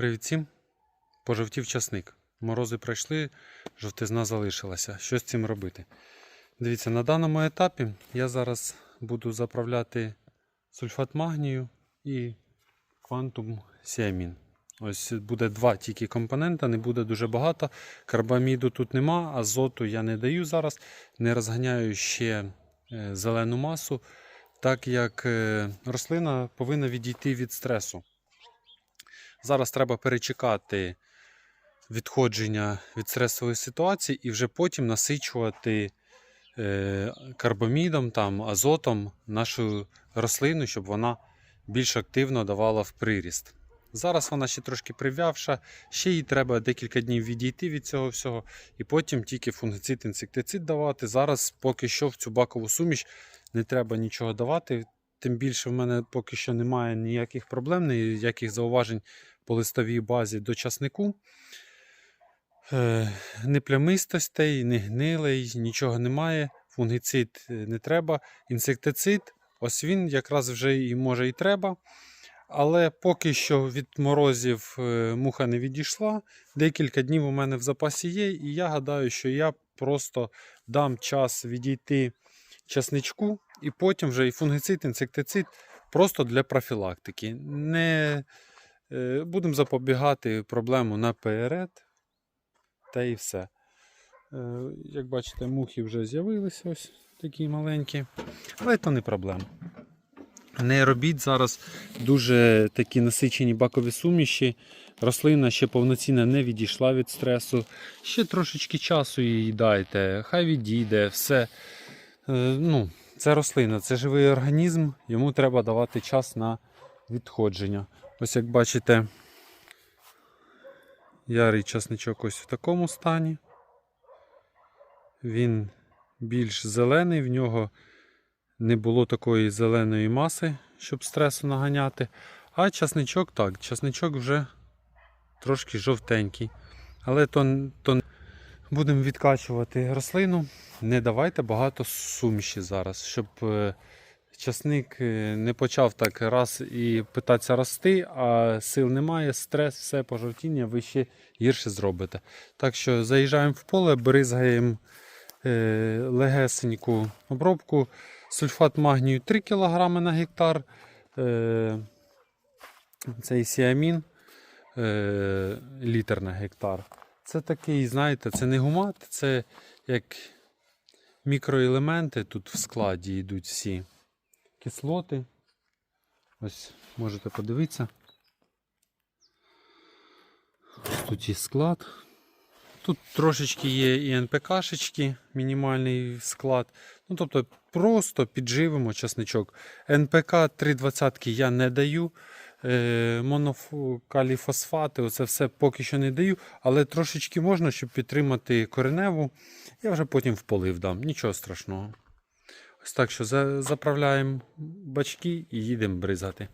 Привіт всім. Пожовтів часник. Морози пройшли, жовтизна залишилася. Що з цим робити? Дивіться, на даному етапі я зараз буду заправляти сульфат магнію і квантум сіамін. Ось буде два тільки компонента, не буде дуже багато. Карбаміду тут нема, азоту я не даю зараз. Не розганяю ще е, зелену масу, так як е, рослина повинна відійти від стресу. Зараз треба перечекати відходження від стресової ситуації і вже потім насичувати е, карбамідом, там, азотом нашу рослину, щоб вона більш активно давала в приріст. Зараз вона ще трошки прив'явша, ще їй треба декілька днів відійти від цього всього, і потім тільки фунгицид, інсектицид давати. Зараз поки що в цю бакову суміш не треба нічого давати. Тим більше в мене поки що немає ніяких проблем, ніяких зауважень по листовій базі до часнику. Не плямистостей, не гнилий, нічого немає. Фунгицид е, не треба. Інсектицид, ось він якраз вже і може і треба. Але поки що від морозів е, муха не відійшла. Декілька днів у мене в запасі є, і я гадаю, що я просто дам час відійти часничку, і потім вже і фунгицид, інсектицид просто для профілактики. Не е, будемо запобігати проблему наперед. Та і все. Е, Як бачите, мухи вже з'явилися ось такі маленькі. Але то не проблема. Не робіть зараз дуже такі насичені бакові суміші. Рослина ще повноцінно не відійшла від стресу. Ще трошечки часу їй дайте, хай відійде, все. Е, ну, Це рослина, це живий організм, йому треба давати час на відходження. Ось як бачите, ярий часничок ось в такому стані. Він більш зелений, в нього не було такої зеленої маси, щоб стресу наганяти. А часничок так, часничок вже трошки жовтенький. Але то, то будемо відкачувати рослину. Не давайте багато суміші зараз, щоб е, часник е, не почав так раз і питатися рости, а сил немає, стрес, все пожовтіння, ви ще гірше зробите. Так що заїжджаємо в поле, бризгаємо е, легесеньку обробку. Сульфат магнію 3 кг на гектар. Цей сіамін літр на гектар. Це такий, знаєте, це не гумат, це як мікроелементи тут в складі йдуть всі кислоти. Ось можете подивитися. Тут є склад. Тут трошечки є і НПКшечки, мінімальний склад. Ну, тобто просто підживимо часничок. НПК 3,20 я не даю. Е, монокаліфосфати, оце все поки що не даю, але трошечки можна, щоб підтримати кореневу. Я вже потім в полив дам, нічого страшного. Ось так що заправляємо бачки і їдемо бризати.